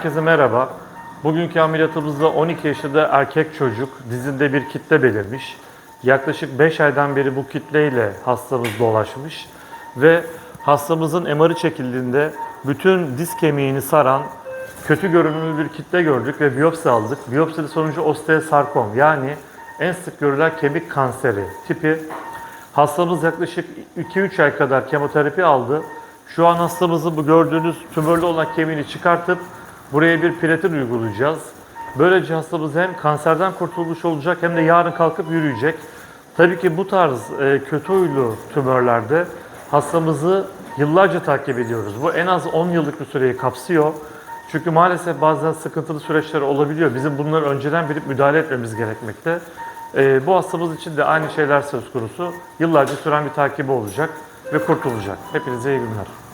Herkese merhaba. Bugünkü ameliyatımızda 12 yaşında erkek çocuk dizinde bir kitle belirmiş. Yaklaşık 5 aydan beri bu kitleyle hastamız dolaşmış ve hastamızın MR'ı çekildiğinde bütün diz kemiğini saran kötü görünümlü bir kitle gördük ve biyopsi aldık. Biyopsi sonucu osteosarkom yani en sık görülen kemik kanseri tipi. Hastamız yaklaşık 2-3 ay kadar kemoterapi aldı. Şu an hastamızın bu gördüğünüz tümörlü olan kemiğini çıkartıp buraya bir platin uygulayacağız. Böylece hastamız hem kanserden kurtulmuş olacak hem de yarın kalkıp yürüyecek. Tabii ki bu tarz e, kötü huylu tümörlerde hastamızı yıllarca takip ediyoruz. Bu en az 10 yıllık bir süreyi kapsıyor. Çünkü maalesef bazen sıkıntılı süreçler olabiliyor. Bizim bunları önceden bilip müdahale etmemiz gerekmekte. Ee, bu hastamız için de aynı şeyler söz konusu. Yıllarca süren bir takibi olacak ve kurtulacak. Hepinize iyi günler.